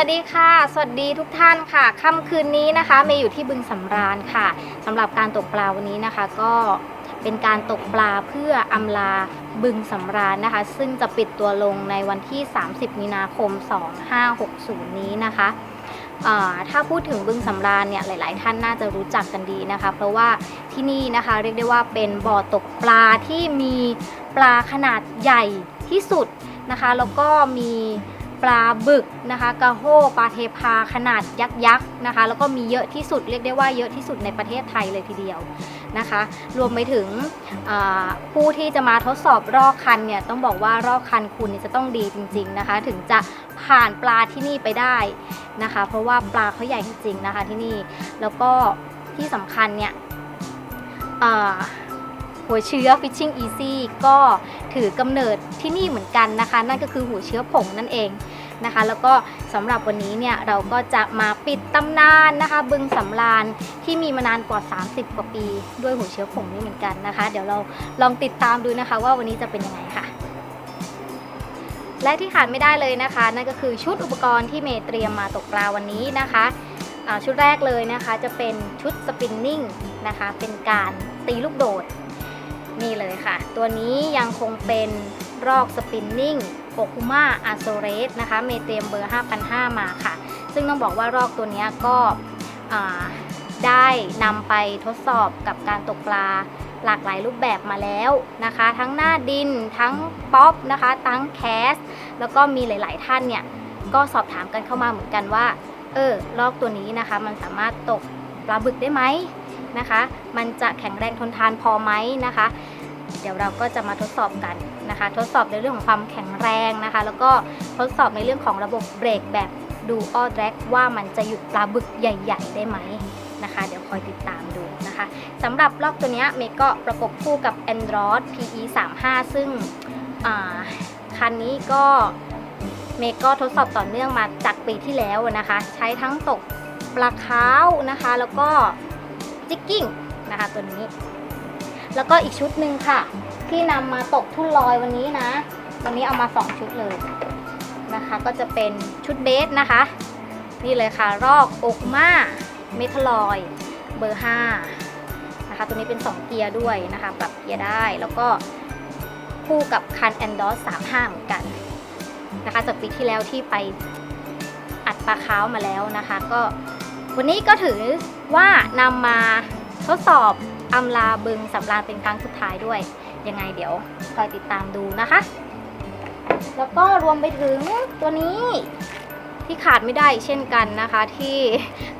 วัสดีค่ะ สวัสดีทุกท่านค่ะค่ำคืนนี้นะคะเมย์อยู่ที่บึงสำราญค่ะสำหรับการตกปลาวันนี้นะคะ ก็เป็นการตกปลาเพื่ออำลาบึงสำราญนะคะ ซึ่งจะปิดตัวลงในวันที่ 30 มีนาคม 2560 นี้นะคะถ้าพูดถึงบึงสำราญเนี่ยหลาย ๆ ท่านน่าจะรู้จักกันดีนะคะ เพราะว่าที่นี่นะคะเรียกได้ว่าเป็นบ่อตกปลาที่มีปลาขนาดใหญ่ที่สุดนะคะ แล้วก็มี ปลาบึกนะคะกระโฮปลาเทพาขนาดยักษ์ยักษ์นะคะ แล้วก็มีเยอะที่สุดเรียกได้ว่าเยอะที่สุดในประเทศไทยเลยทีเดียวนะคะ รวมไปถึงผู้ที่จะมาทดสอบรอกคันเนี่ยต้องบอกว่ารอกคันคุณจะต้องดีจริง ๆนะคะ ถึงจะผ่านปลาที่นี่ไปได้นะคะ เพราะว่าปลาเขาใหญ่จริงๆนะคะที่นี่แล้วก็ที่สำคัญเนี่ยหัวเชื้อ Fishing Easy ก็ ถือกำเนิดที่นี่เหมือนกันนะคะ นั่นก็คือหัวเชื้อผงนั่นเองนะคะ แล้วก็สำหรับวันนี้เนี่ยเราก็จะมาปิดตำนานนะคะ บึงสำราญที่มีมานานกว่า 30 กว่าปี ด้วยหัวเชื้อผงนี่เหมือนกันนะคะ เดี๋ยวเราลองติดตามดูนะคะ ว่าวันนี้จะเป็นยังไงค่ะและที่ขาดไม่ได้เลยนะคะ นั่นก็คือชุดอุปกรณ์ที่เมย์เตรียมมาตกปลาวันนี้นะคะชุดแรกเลยนะคะจะเป็นชุดสปินนิ่งนะคะ เป็นการตีลูกโดด นี่เลยค่ะ ตัวนี้ยังคงเป็นรอกสปินนิ่งโอคุมาอาโซเรสนะคะเมเตียมเบอร์5,500มาค่ะ ซึ่งต้องบอกว่ารอกตัวนี้ก็ได้นำไปทดสอบกับการตกปลาหลากหลายรูปแบบมาแล้วนะคะ ทั้งหน้าดินทั้งป๊อปนะคะทั้งแคส แล้วก็มีหลาย ๆ ท่านเนี่ย ก็สอบถามกันเข้ามาเหมือนกันว่า เออลอกตัวนี้นะคะ มันสามารถตกปลาบึกได้ไหม นะคะ มันจะแข็งแรงทนทานพอไหมนะคะ เดี๋ยวเราก็จะมาทดสอบกันนะคะ ทดสอบในเรื่องของความแข็งแรงนะคะ แล้วก็ทดสอบในเรื่องของระบบเบรกแบบดูออ d r a g ว่ามันจะหยุดปลาบึกใหญ่ ๆ ได้ไหมนะคะ เดี๋ยวคอยติดตามดูนะคะสำหรับลอกตัวนี้เมก็ประกบคู่กับ Android PE 3 5ซึ่งคันนี้ก็เมก็ทดสอบต่อเนื่องมาจากปีที่แล้วนะคะ ใช้ทั้งตกปลาขาวนะคะ แล้วก็ จิกกิ้งนะคะตัวนี้ แล้วก็อีกชุดหนึ่งค่ะ ที่นำมาตกทุ่นลอยวันนี้นะวันนี้เอามา 2 ชุดเลยนะคะ ก็จะเป็นชุดเบสนะคะ นี่เลยค่ะ รอกอคุมาเมทัลลอยเบอร์5นะคะตัวนี้เป็น 2 เกียร์ด้วยนะคะปรับเกียร์ได้แล้วก็คู่กับคัน a n d o s 35 เหมือนกันนะคะจากปีที่แล้วที่ไปอัดปลาค้าวมาแล้วนะคะ ก็ วันนี้ก็ถือว่านำมาทดสอบอำลาบึงสำราญเป็นครั้งสุดท้ายด้วย ยังไงเดี๋ยวคอยติดตามดูนะคะ แล้วก็รวมไปถึงตัวนี้ที่ขาดไม่ได้เช่นกันนะคะ ที่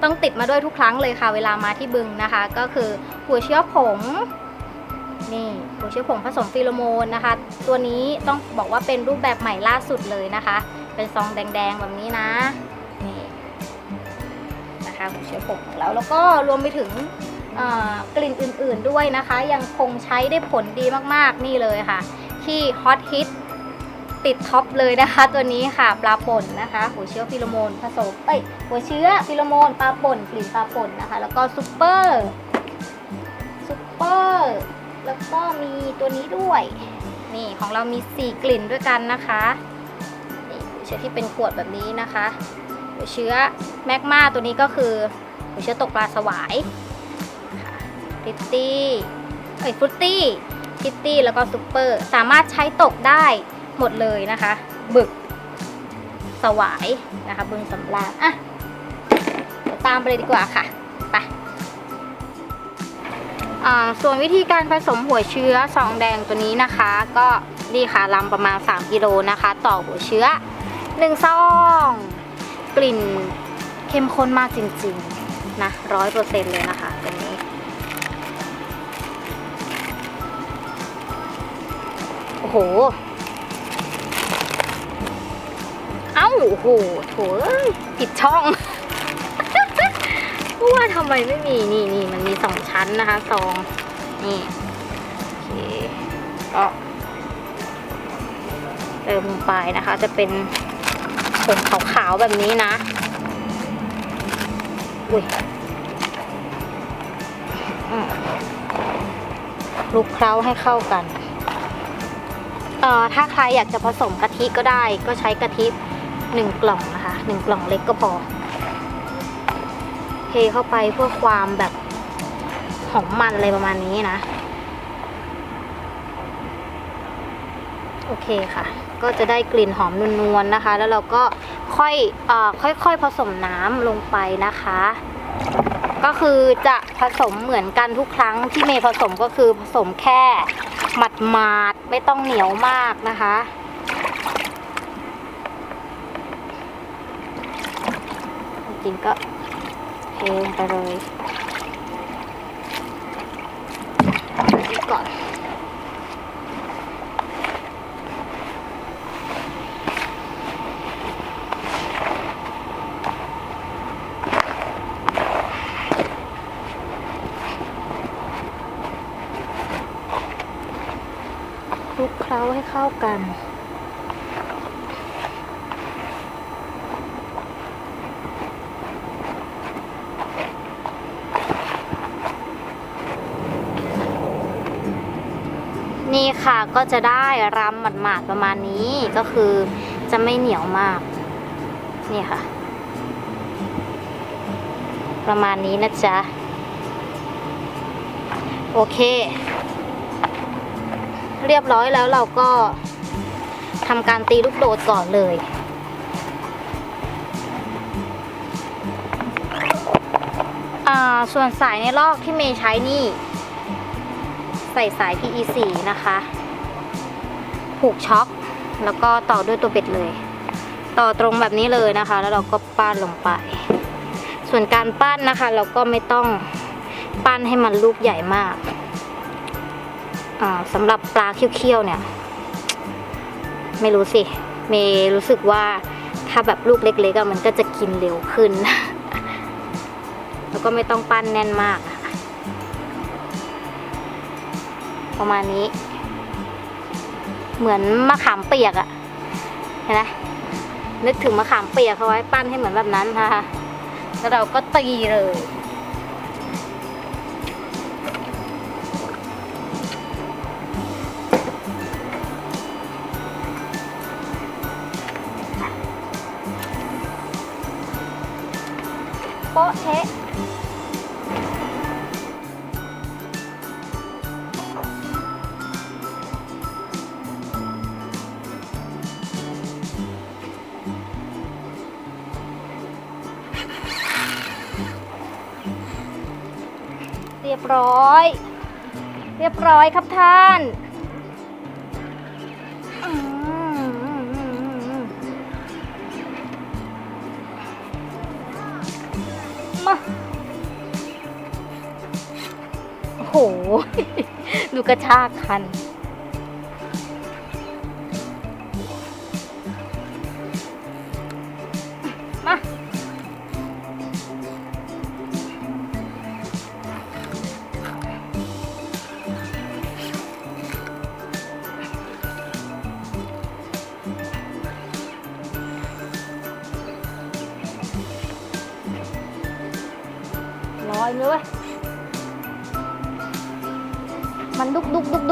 ต้องติดมาด้วยทุกครั้งเลยค่ะ เวลามาที่บึงนะคะ ก็คือหัวเชื้อผงนี่หัวเชื้อผงผสมฟิโลโมนนะคะ ตัวนี้ต้องบอกว่าเป็นรูปแบบใหม่ล่าสุดเลยนะคะ เป็นซองแดงๆแบบนี้นะ นะคะหัวเชื้อผงของเราแล้วก็รวมไปถึงกลิ่นอื่นๆด้วยนะคะ ยังคงใช้ได้ผลดีมากๆนี่เลยค่ะ ที่ฮอตฮิตติดท็อปเลยนะคะ ตัวนี้ค่ะปลาป่นนะคะหัวเชื้อฟิโลโมนผสมเอ้ยหัวเชื้อฟิโลโมนปลาป่นกลิ่นปลาป่นนะคะ แล้วก็ซุปเปอร์ซุปเปอร์แล้วก็มีตัวนี้ด้วย นี่ของเรามี 4 กลิ่นด้วยกันนะคะนี่เชื้อที่เป็นขวดแบบนี้นะคะ หัวเชื้อแมกมาตัวนี้ก็คือหัวเชื้อตกปลาสวายพิตตี้เอ้ยฟรุตตี้พิตตี้แล้วก็ซุปเปอร์สามารถใช้ตกได้หมดเลยนะคะ บึกสวายนะคะบึงสำราญอะตามไปเลยดีกว่าค่ะไปส่วนวิธีการผสมหัวเชื้อซองแดงตัวนี้นะคะ ก็นี่ค่ะลำประมาณ 3 กิโลนะคะ ต่อหัวเชื้อ1ซอง กลิ่นเข้มข้นมากจริงๆนะร้อยเปอร์เซ็นต์เลยนะคะตัวนี้ โอ้โห เอ้าโอ้โหโถผิดช่องว่าทำไมไม่มีนี่นี่มันมีสองชั้นนะคะซองนี่โอเคก็เติมลงไปนะคะจะเป็น ผงขาวๆแบบนี้นะ อุ้ยลุกเคล้าให้เข้ากันเอ่อถ้าใครอยากจะผสมกะทิก็ได้ ก็ใช้กะทิหนึ่งกล่องนะคะหนึ่งกล่องเล็กก็พอเทเข้าไปเพื่อความแบบหอมมันอะไรประมาณนี้นะ โอเคค่ะ ก็จะได้กลิ่นหอมนวลๆนะคะ แล้วเราก็ค่อยอ่อค่อยๆผสมน้ำลงไปนะคะ ก็คือจะผสมเหมือนกันทุกครั้งที่เมย์ผสมก็คือผสมแค่หมัดหมาดไม่ต้องเหนียวมากนะคะจริงก็เทลงไปเลยก่อน คลุก เข้ากัน นี่ค่ะก็จะได้รำหมาดๆประมาณนี้ก็คือจะไม่เหนียวมาก นี่ค่ะ ประมาณนี้นะจ๊ะ โอเค เรียบร้อยแล้วเราก็ทำการตีลูกโดดก่อนเลยอ่าส่วนสายในลอกที่เมย์ใช้นี่ ใส่สาย PE4 นะคะ ผูกช็อคแล้วก็ต่อด้วยตัวเบ็ดเลย ต่อตรงแบบนี้เลยนะคะ แล้วเราก็ปั้นลงไป ส่วนการปั้นนะคะ เราก็ไม่ต้องปั้นให้มันลูกใหญ่มาก สำหรับปลาเคี้ยวๆเนี่ย ไม่รู้สิเมย์รู้สึกว่าถ้าแบบลูกเล็กๆอะมันก็จะกินเร็วขึ้น แล้วก็ไม่ต้องปั้นแน่นมาก ประมาณนี้ เหมือนมะขามเปียกอะเห็นไหมนึกถึงมะขามเปียกเขาไว้ปั้นให้เหมือนแบบนั้นนะคะแล้วเราก็ตีเลย รียบร้อยครับท่านมมาโอ้โห ดูกระชากคัน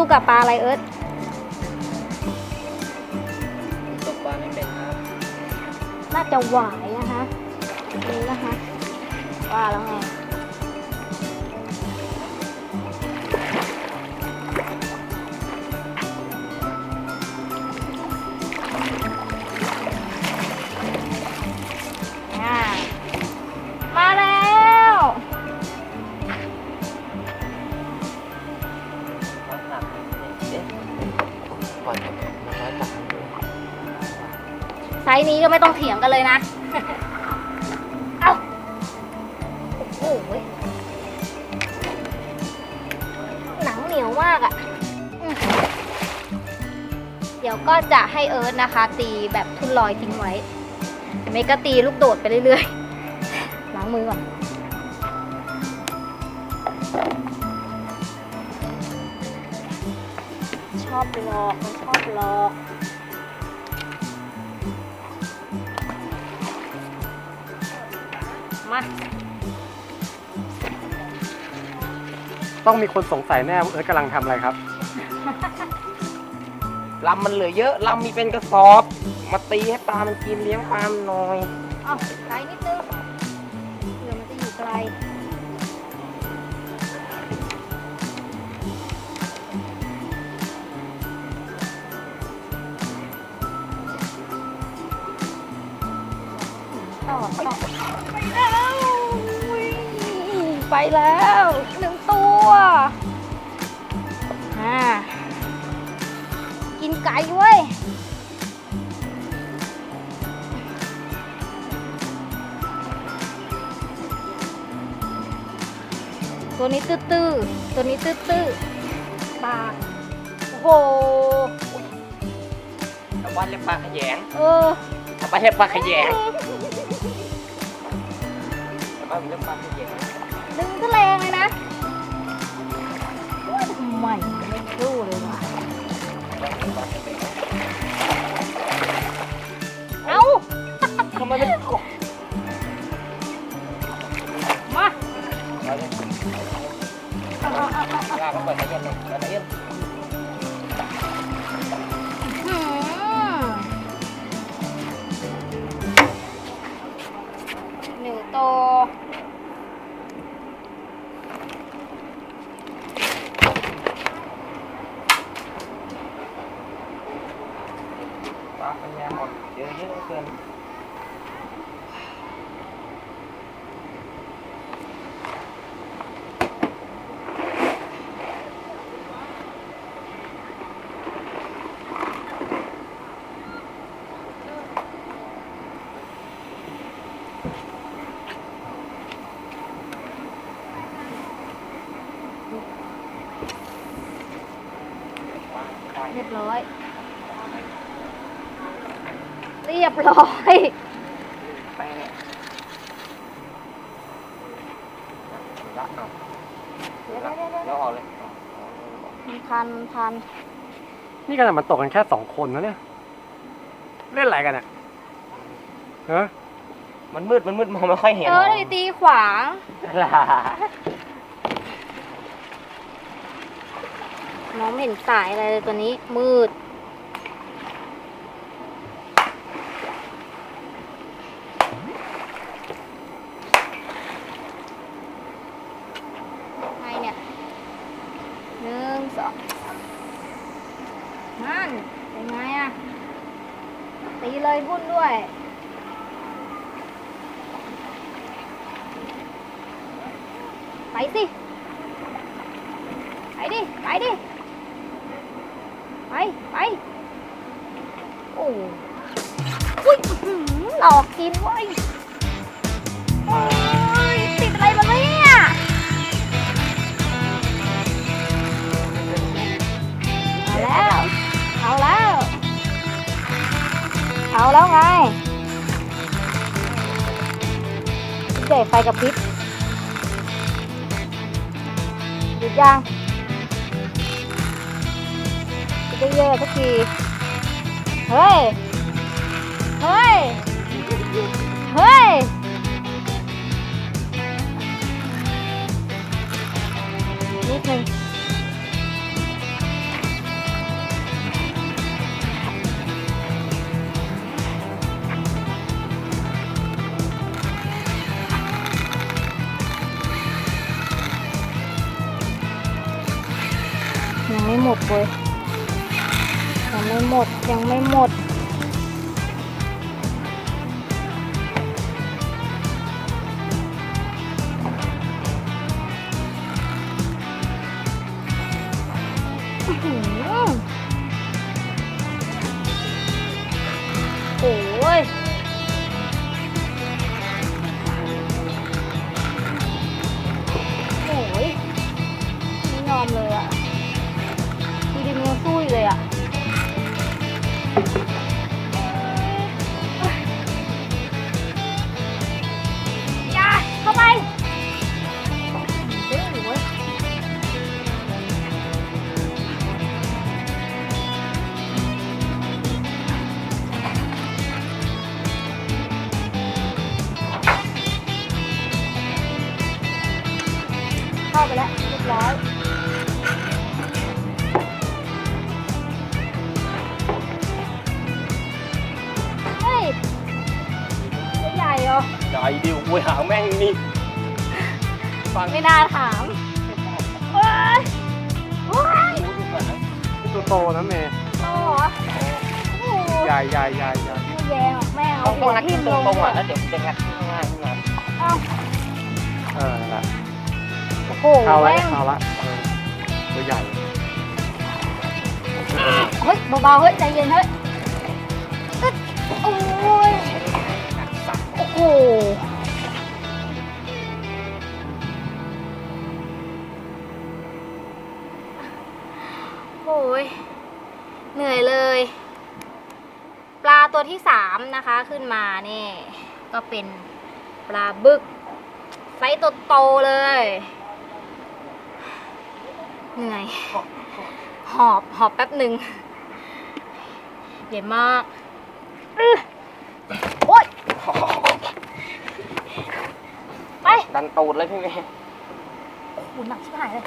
กดุกดุกดุกกับปลาอะไรเอิร์ธตกปลาไม่เป็นครับน่าจะหวายนะคะนี่นะคะว่าแล้วไง ไม่ต้องเถียงกันเลยนะ เอาโอ้โหหนังเหนียวมากอะ่ะ เดี๋ยวก็จะให้เอิร์ธนะคะ ตีแบบทุนลอยทิ้งไว้เมก็ตีลูกโดดไปเรื่อยๆ ล้างมือก่อนชอบหลอก มันชอบหลอก ต้องมีคนสงสัยแน่ว่าเอิร์ธกำลังทำอะไรครับ ลำมันเหลือเยอะลำมีเป็นกระสอบ มาตีให้ปลามันกินเลี้ยงปลามันหน่อยเอาไกลนิดนึงเผื่อมันจะอยู่ไกล ต่อต่อไปแล้วอุ๊ยไปแล้วหนึ่งตัวอ่า กินไก่เว้ยตัวนี้ตื้อตื้อๆตัวนี้ตื้อตื้อๆ ปาก โอ้โหชาวบ้านเรียกปลาขยงเออชาวบ้านเรียกปลาขยงชาวบ้านเรียกปลาขยงดึงก็แรงเลยนะ ว่าทำไมไม่รู้เลยว่ะเอ้าทำไมไม่กดมาเอาเลยเอาเอาเอาเอาลากเขาเปิดขยันเลยขยันหืมหนึ่งตัว ปลาขยงหมดเยอะเยอะเกิน เรียบร้อย เรียบร้อยแป้งละเอาเดี๋ยวเดี๋ยวเดี๋ยวเดี๋ยวแล้วออกเลยมันพันมันพันนี่ขนาดมันตกกันแค่สองคนนะเนี่ย เล่นอะไรกันอะฮะมันมืด มันมืดมองไม่ค่อยเห็นเออเลยตีขวางล่ะมองไม่เห็นสายอะไรเลยตัวนี้มืด แล้ว เอาแล้ว เอาแล้วไงใหญ่ไฟกับพริบหยุดยังจะเยอะสักที เฮ้ย เฮ้ย เฮ้ยนิดนึง หมดเลยยังไม่หมดยังไม่หมด ไปแล้วเรียบร้อยเฮ้ยใหญ่เหรอใหญ่ดิโอ้ยหางแม่งนี่ฟังไม่น่าถามเฮ้ยโอ้ยตัวโตนะเมย์โตเหรอใหญ่ใหญ่ใหญ่ใหญ่แย่หรอแม่เอาต้องหัวงัดทิ่ขึ้นตลรงงๆอ่แล้วเดี๋ยวจะงัดง่ายๆขึ้นมายอ้า เออละ โอ้โหเข้าละแม่งเข้าละเออตัวใหญ่เฮ้ยเบาๆเฮ้ยใจเย็นเฮ้ยอึ๊ดโอ้ยโอ้โหโอ้ยเหนื่อยเลย ปลาตัวที่สามนะคะขึ้นมานี่ ก็เป็นปลาบึกไซส์โตๆเลย เหนื่อย หอบหอบแป๊บหนึ่งใหญ่มากอื้อโอ๊ยไปดันตูดเลยพี่เมย์โอ้โหหนักชิบหายเลย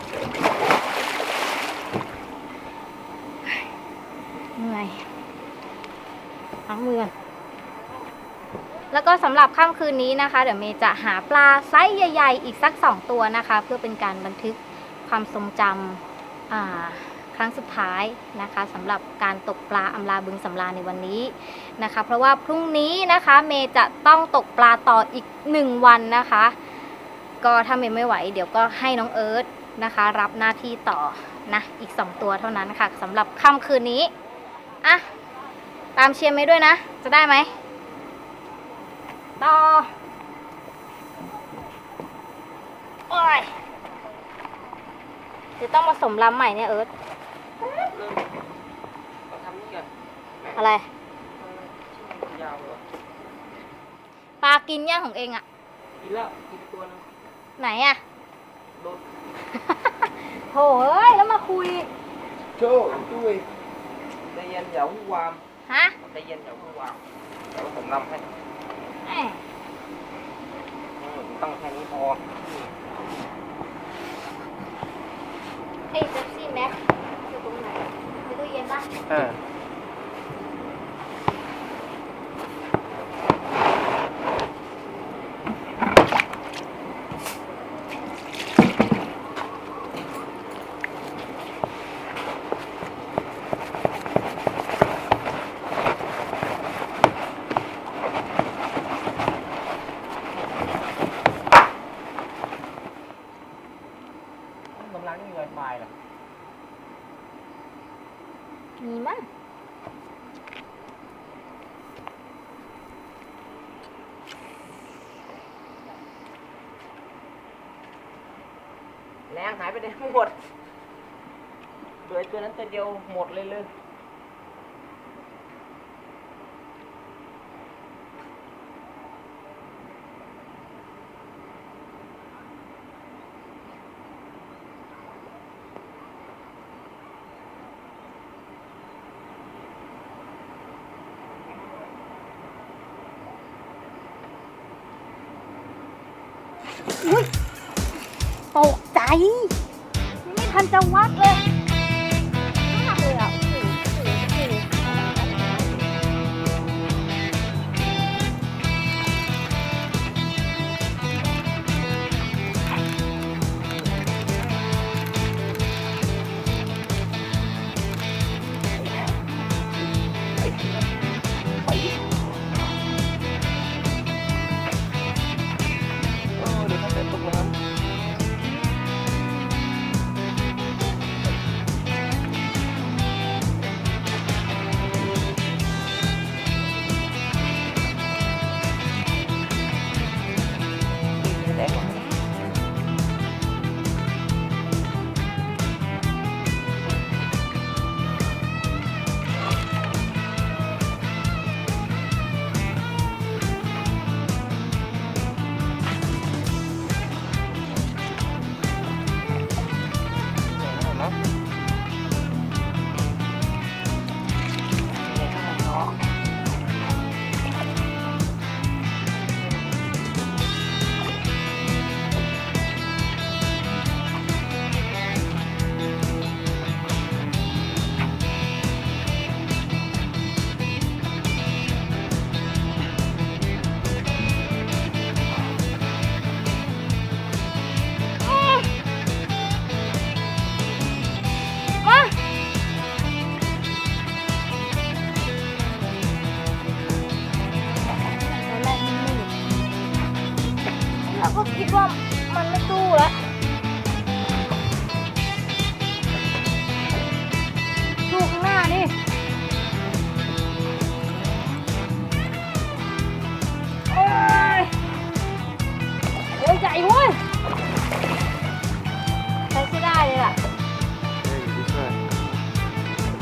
เหนื่อยล้างมือก่อนแล้วก็สำหรับค่ำคืนนี้นะคะ เดี๋ยวเมย์จะหาปลาไซส์ใหญ่ ๆ อีกสักสองตัวนะคะ เพื่อเป็นการบันทึก ความทรงจำครั้งสุดท้ายนะคะสำหรับการตกปลาอำลาบึงสำราในวันนี้นะคะ เพราะว่าพรุ่งนี้นะคะเมย์จะต้องตกปลาต่ออีกหนึ่งวันนะคะ ก็ถ้าเมย์ไม่ไหว เดี๋ยวก็ให้น้องเอิร์ธนะคะ รับหน้าที่ต่อนะอีก 2 ตัวเท่านั้นค่ะสำหรับค่ำคืนนี้อะตามเชียร์เมย์ด้วยนะ จะได้ไหมต่อโอ้ยเดี๋ยวต้องมาสมลำใหม่เนี่ยเอิร์ธเราทำนี่ก่อนอะไรยาวเลยปลากินย่างของเองอะกินแล้วกินตัวนึงไหนอะโดนโถ่เอ้ยแล้วมาคุยโจ้ด้วยใจเย็นอย่าวุ่นวามฮะใจเย็นอย่าวุ่นวามเดี๋ยวผมนำให้แหมอืมต้องแค่นี้พอไอ้เซ็กซี่แม็กอยู่ตรงไหนในตู้เย็นปะ เออ กำลังมีไวไฟเหรอ มีมั้ง แรงหายไปไหนหมด เหลือตัวนั้นตัวเดียวหมดเลยเลย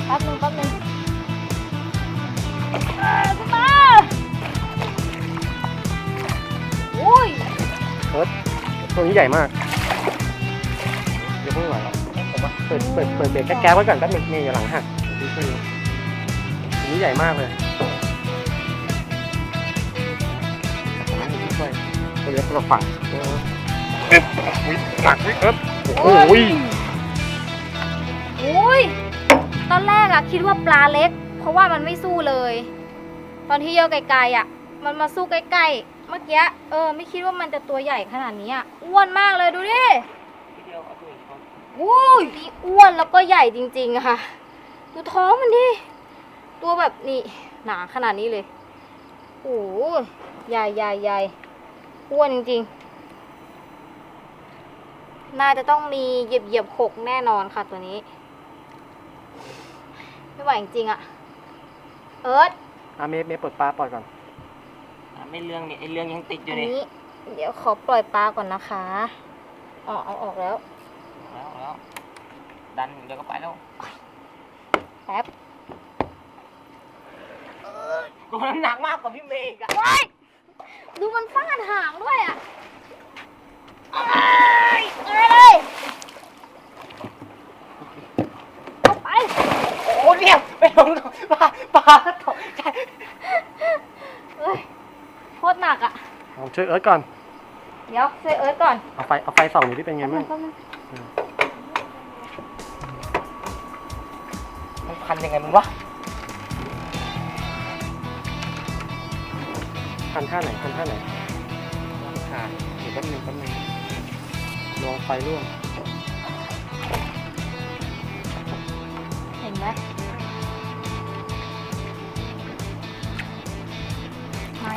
แป๊บนึงแป๊บนึงเออคุณตาโอ้ยเอิร์ธตัวนี้ใหญ่มากเดี๋ยวเพิ่งไหวหรอกผมว่าเปิดเปิดเปิดเบรกแก๊กๆไว้ก่อนแป๊บนึงนี่อย่าหลังหักดูช่วยดูตัวนี้ใหญ่มากเลยช่วยตัวเล็กเราฝั่งเออเอ๊ะอุ๊ยหนักเว้ยเอิร์ธโอ้โหโอ้ยต อนแรกอะคิดว่าปลาเล็ก เพราะว่ามันไม่สู้เลย ตอนที่เยอะไกลๆอะมันมาสู้ใกล้ๆเมื่อกี้เออ ไม่คิดว่ามันจะตัวใหญ่ขนาดนี้อะอ้วนมากเลยดูดิอุ้ยอ้วนแล้วก็ใหญ่จริงๆอะค่ะ ดูท้องมันดิตัวแบบนี่หนาขนาดนี้เลยโอ้โหใหญ่ใหญ่ใหญ่อ้วนจริงๆ น่าจะต้องมีเหยียบเหยียบหกแน่นอนค่ะตัวนี้ ไม่ไหวจริงๆอะเอิร์ธอะเมย์เมย์เปิดปลาปล่อยก่อน อะไม่เรื่องนี่ไอเรื่องยังติดอยู่อันนี่นี้ เดี๋ยวขอปล่อยปลาก่อนนะคะอ๋อเอาออกแล้วแล้วแล้วดันเดี๋ยวก็ไปแล้วแป๊บกูน้ำหนักมากกว่าพี่เมย์อีกอะว้ายดูมันฟาดหางด้วยอะเอ้ยเอ้ยเอาไป โอ้เนี่ยไม่ลงปลาปลาตกใจเอ้ยโคตรหนักอะ ลองช่วยเอิร์ธก่อน เดี๋ยวช่วยเอิร์ธก่อนเอาไฟเอาไฟส่องหน่อยที่เป็นไงแป๊บนึบ้างงแป๊บนึงมันพันยังไงมันวะพันท่าไหนพันท่าไหนขาดเดี๋ยวแป๊บนึงแป๊บนึงลองไฟร่วง เห็นไหม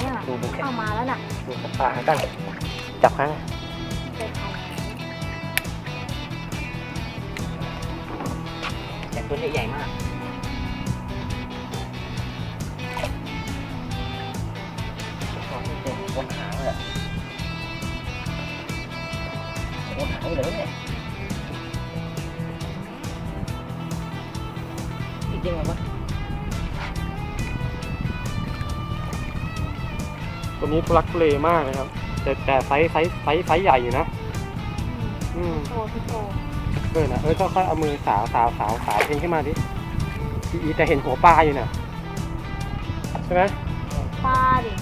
ไม้อะดูดูแค่เอามาแล้วน่ะดูแค่ปลากันจับข้างเจอเขาแต่ตัวนี้ใหญ่มากบนหางเลยอะบนหางเลยเนี่ยจริงๆเหรอวะ ตัวนี้ทุลักทุเลมากเลยครับ แต่แต่ไซส์ไซส์ไซส์ไซส์ใหญ่อยู่นะ อืมโชว์พี่โชว์เออนะเออค่อยๆเอามือสาวสาวสาวสาวเองขึ้นมาดิอีอีแต่เห็นหัวปลาอยู่น่ะใช่ไหมปลาดิ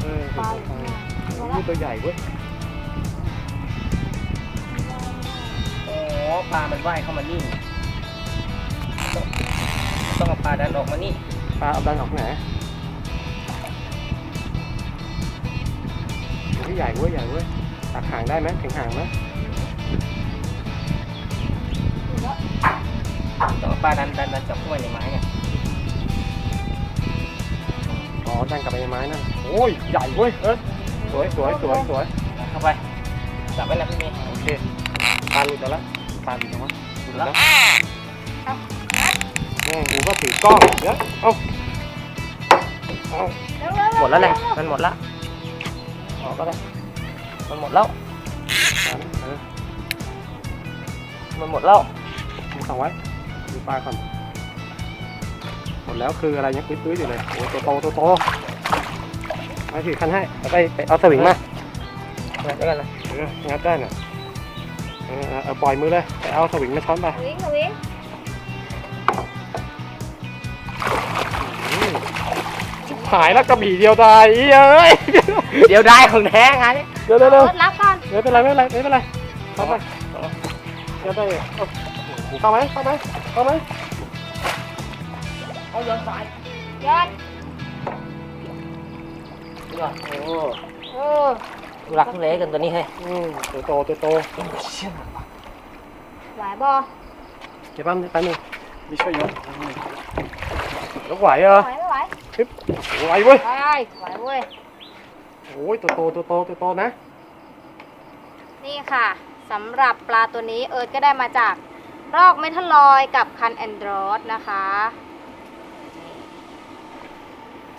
เออปลาเห็นอยู่หัวข้างปลาล่างโอ้ยตัวใหญ่เว้ยโอ้ปลามันว่ายเข้ามานี่ ต้องต้องเอาปลาดันออกมานี่ ปลาเอาดันออกไหน ใหญ่เว้ยใหญ่เว้ยตักหางได้ไหมถึงหางไหมต้องเอาปลาดันดันดันจับเข้าไปในไม้เนี่ยอ๋อดันกลับไปในไม้นั่นโอ้ยใหญ่เว้ยเออสวยสวยสวยสวยเอาเข้าไปจับไว้แล้วพี่เมย์โอเคปลาหลุดแล้วละปลาหลุดแล้ววะหลุดแล้วแม่งกูก็ถือกล้องเดี๋ยวเอ้าเอ้าหมดแล้วแหละมันหมดแล้ว ออกก็ได้มันหมดแล้วเอานะเออมันหมดแล้วมึงส่องไว้ดูปลาก่อนหมดแล้วคืออะไรยังตื้อๆอยู่เลยโอ้ตัวโตตัวโตมาถือคันให้เอาไปไปเอาสวิงมาแล้วกันนะเอองัดได้น่ะเออเอาเอาปล่อยมือเลยไปเอาสวิงมาช้อนไปวิ่งวิ่งอืมชิบหายแล้วกระบี่เดียวดายอีเอ้ย เดี๋ยวได้ของแท้งานนี้เดี๋ยวเดี๋ยวเดี๋ยวเอิร์ธรับก่อนไม่เป็นไรไม่เป็นไรไม่เป็นไรเข้าไปเดี๋ยวได้เอาเข้าไหมเข้าไหมเข้าไหมเอาย้อนสายยอดย้อนโอ้เออทุลักทุเลกันตัวนี้เฮ้ยอืมตัวโตตัวโตไหวบอเดี๋ยวแป๊บนึงแป๊บนึงมีช่วยยกยกไหวเหรอไหวไม่ไหวไหวเว้ยไหวไหวเว้ย โอ้ยตัวโตตัวโตตัวโตนะ นี่ค่ะสำหรับปลาตัวนี้เอิร์ธก็ได้มาจากรอกเมทัลลอยกับคันแอนดรอสนะคะ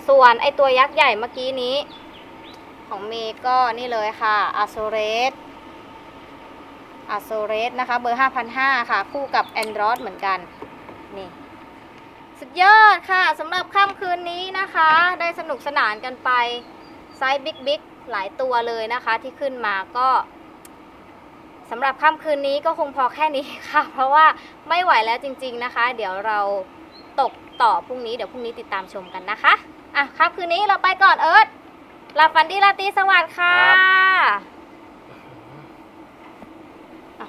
ส่วนไอตัวยักษ์ใหญ่เมื่อกี้นี้ ของเมก็นี่เลยค่ะอาโซเรสอาโซเรสนะคะ เบอร์ 5,500 ค่ะ คู่กับแอนดรอสเหมือนกัน นี่ สุดยอดค่ะสำหรับค่ำคืนนี้นะคะ ได้สนุกสนานกันไป ไซส์บิ๊กบิ๊กหลายตัวเลยนะคะที่ขึ้นมาก็สำหรับค่ำคืนนี้ก็คงพอแค่นี้ค่ะ เพราะว่าไม่ไหวแล้วจริง ๆนะคะ เดี๋ยวเราตกต่อพรุ่งนี้เดี๋ยวพรุ่งนี้ติดตามชมกันนะคะอะค่ำคืนนี้เราไปก่อนเอิร์ธหลับฝันดีราตรีสวัสดิ์ค่ะอะ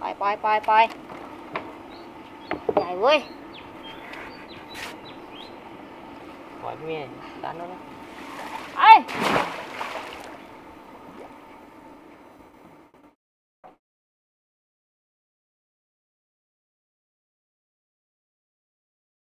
ปล่อยปล่อยปล่อยปล่อยใหญ่เว้ยปล่อยพี่เมย์ดันแล้วนะ 아.